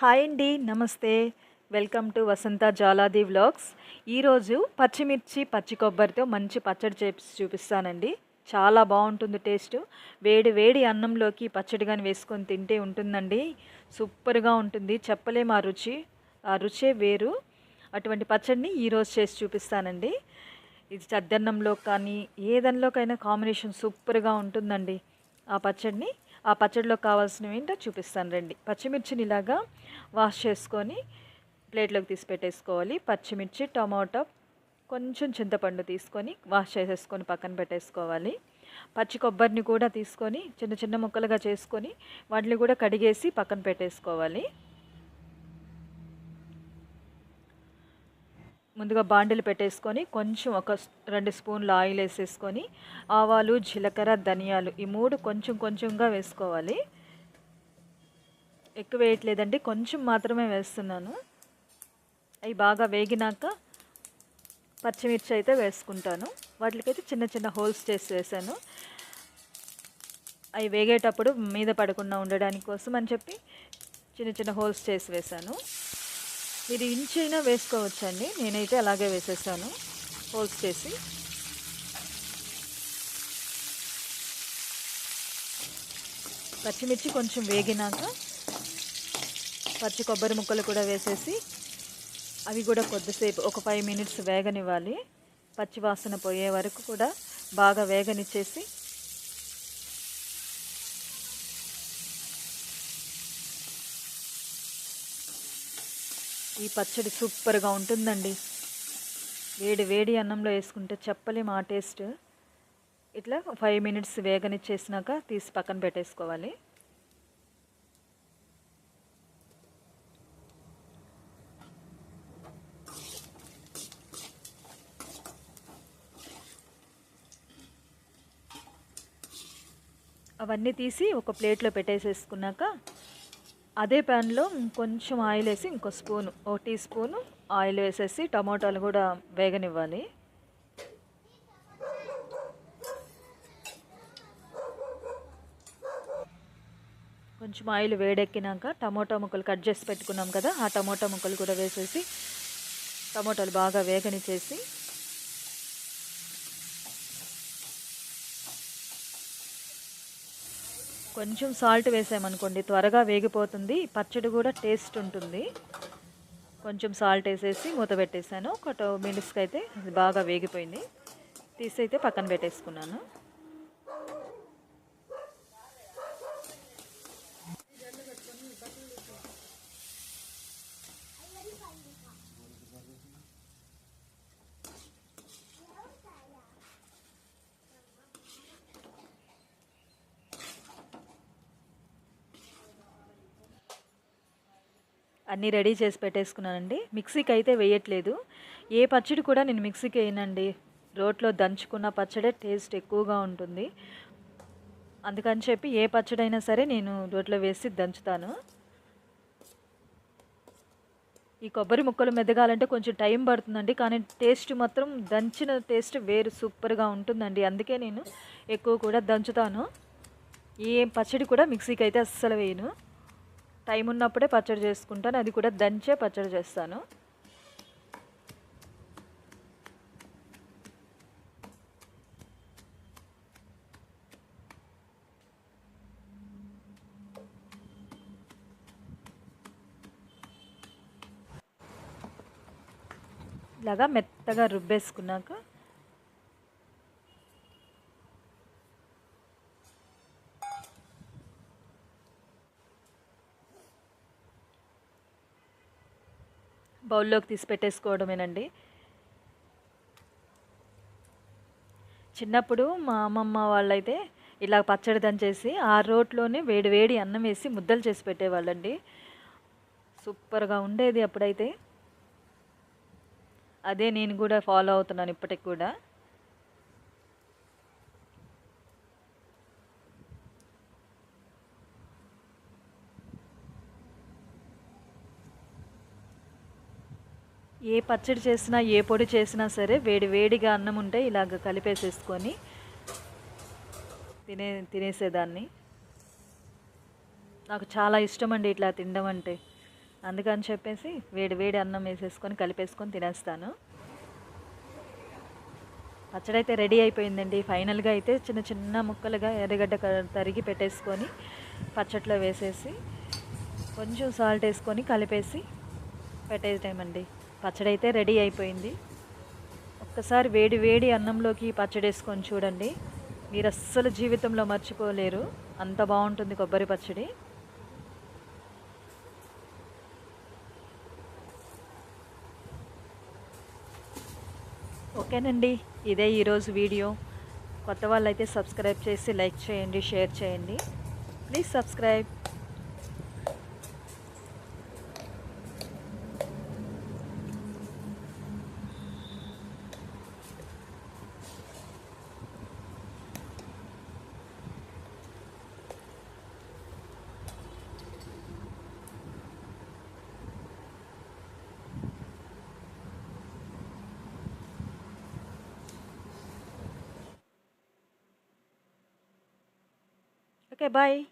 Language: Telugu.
హాయ్ అండి నమస్తే. Welcome to Vasantha Jaladi vlogs. ఈరోజు పచ్చిమిర్చి పచ్చి కొబ్బరితో మంచి పచ్చడి చేసి చూపిస్తానండి. చాలా బాగుంటుంది టేస్ట్. వేడి వేడి అన్నంలోకి పచ్చడి కానీ వేసుకొని తింటే ఉంటుందండి. సూపర్గా ఉంటుంది. చెప్పలేము ఆ రుచి. ఆ రుచే వేరు. అటువంటి పచ్చడిని ఈరోజు చేసి చూపిస్తానండి. ఇది చద్దన్నంలో కానీ ఏదన్లోకైనా కాంబినేషన్ సూపర్గా ఉంటుందండి. ఆ పచ్చడిని ఆ పచ్చడిలో కావాల్సినవి ఏంటో చూపిస్తాను రండి. పచ్చిమిర్చిని ఇలాగా వాష్ చేసుకొని ప్లేట్లోకి తీసి పెట్టేసుకోవాలి. పచ్చిమిర్చి టమాటో కొంచెం చింతపండు తీసుకొని వాష్ చేసేసుకొని పక్కన పెట్టేసుకోవాలి. పచ్చి కొబ్బరిని కూడా తీసుకొని చిన్న చిన్న ముక్కలుగా చేసుకొని వాటిని కూడా కడిగేసి పక్కన పెట్టేసుకోవాలి. ముందుగా బాండిలు పెట్టేసుకొని కొంచెం ఒక రెండు స్పూన్లు ఆయిల్ వేసేసుకొని ఆవాలు జీలకర్ర ధనియాలు ఈ మూడు కొంచెం కొంచెంగా వేసుకోవాలి. ఎక్కువ వేయట్లేదండి కొంచెం మాత్రమే వేస్తున్నాను. అవి బాగా వేగినాక పచ్చిమిర్చి అయితే వేసుకుంటాను. వాటికైతే చిన్న చిన్న హోల్స్ చేసి వేసాను. అవి వేగేటప్పుడు మీద పడకుండా ఉండడానికి కోసం అని చెప్పి చిన్న చిన్న హోల్స్ చేసి వేసాను. మీరు ఇంచైనా వేసుకోవచ్చండి. నేనైతే అలాగే వేసేసాను. హోల్స్ చేసి. పచ్చిమిర్చి కొంచెం వేగినాక పచ్చి కొబ్బరి ముక్కలు కూడా వేసేసి అవి కూడా కొద్దిసేపు ఒక ఫైవ్ మినిట్స్ వేగనివ్వాలి. పచ్చి వాసన పోయే వరకు కూడా బాగా వేగనిచ్చేసి ఈ పచ్చడి సూపర్గా ఉంటుందండి. వేడి వేడి అన్నంలో వేసుకుంటే చెప్పలేము ఆ టేస్ట్. ఇట్లా ఫైవ్ మినిట్స్ వేగనిచ్చేసినాక తీసి పక్కన పెట్టేసుకోవాలి. అవన్నీ తీసి ఒక ప్లేట్లో పెట్టేసేసుకున్నాక అదే ప్యాన్లో కొంచెం ఆయిల్ వేసి ఇంకో స్పూను ఒక టీ స్పూను ఆయిల్ వేసేసి టమాటాలు కూడా వేగనివ్వాలి. కొంచెం ఆయిల్ వేడెక్కినాక టమోటా ముక్కలు కట్ చేసి పెట్టుకున్నాం కదా ఆ టమోటా ముక్కలు కూడా వేసేసి టమోటాలు బాగా వేగని చేసి కొంచెం సాల్ట్ వేసామనుకోండి త్వరగా వేగిపోతుంది పచ్చడి కూడా టేస్ట్ ఉంటుంది. కొంచెం సాల్ట్ వేసేసి మూత పెట్టేసాను ఒక టూ మినిట్స్కి అయితే అది బాగా వేగిపోయింది. తీసి అయితే పక్కన పెట్టేసుకున్నాను. అన్నీ రెడీ చేసి పెట్టేసుకున్నానండి. మిక్సీకి అయితే వేయట్లేదు. ఏ పచ్చడి కూడా నేను మిక్సీకి వేయనండి. రోట్లో దంచుకున్న పచ్చడే టేస్ట్ ఎక్కువగా ఉంటుంది. అందుకని చెప్పి ఏ పచ్చడైనా సరే నేను రోట్లో వేసి దంచుతాను. ఈ కొబ్బరి ముక్కలు మెదగాలంటే కొంచెం టైం పడుతుందండి. కానీ టేస్ట్ మాత్రం దంచిన టేస్ట్ వేరు సూపర్గా ఉంటుందండి. అందుకే నేను ఎక్కువ కూడా దంచుతాను. ఏ పచ్చడి కూడా మిక్సీకి అయితే అస్సలు వేయను. టైం ఉన్నప్పుడే పచ్చడి చేసుకుంటాను. అది కూడా దంచే పచ్చడి చేస్తాను. ఇలాగా మెత్తగా రుబ్బేసుకున్నాక బౌల్లోకి తీసి పెట్టేసుకోవడమేనండి. చిన్నప్పుడు మా అమ్మమ్మ వాళ్ళైతే ఇలా పచ్చడి దంచేసి ఆ రోట్లోనే వేడి వేడి అన్నం వేసి ముద్దలు చేసి పెట్టేవాళ్ళండి. సూపర్గా ఉండేది అప్పుడైతే. అదే నేను కూడా ఫాలో అవుతున్నాను ఇప్పటికి కూడా. ఏ పచ్చడి చేసినా ఏ పొడి చేసినా సరే వేడి వేడిగా అన్నం ఉంటే ఇలాగ కలిపేసేసుకొని తినే తినేసేదాన్ని. నాకు చాలా ఇష్టం అండి ఇట్లా తినడం అంటే. అందుకని చెప్పేసి వేడి వేడి అన్నం వేసేసుకొని కలిపేసుకొని తినేస్తాను. పచ్చడి అయితే రెడీ అయిపోయిందండి. ఫైనల్గా అయితే చిన్న చిన్న ముక్కలుగా ఎర్రగడ్డ తరిగి పెట్టేసుకొని పచ్చట్లో వేసేసి కొంచెం సాల్ట్ వేసుకొని కలిపేసి పెట్టేయటమండి. పచ్చడి అయితే రెడీ అయిపోయింది. ఒక్కసారి వేడి వేడి అన్నంలోకి పచ్చడి వేసుకొని చూడండి. మీరు అస్సలు జీవితంలో మర్చిపోలేరు. అంత బాగుంటుంది కొబ్బరి పచ్చడి. ఓకేనండి ఇదే ఈరోజు వీడియో. కొత్త వాళ్ళైతే సబ్స్క్రైబ్ చేసి లైక్ చేయండి షేర్ చేయండి. Please subscribe. Okay, bye.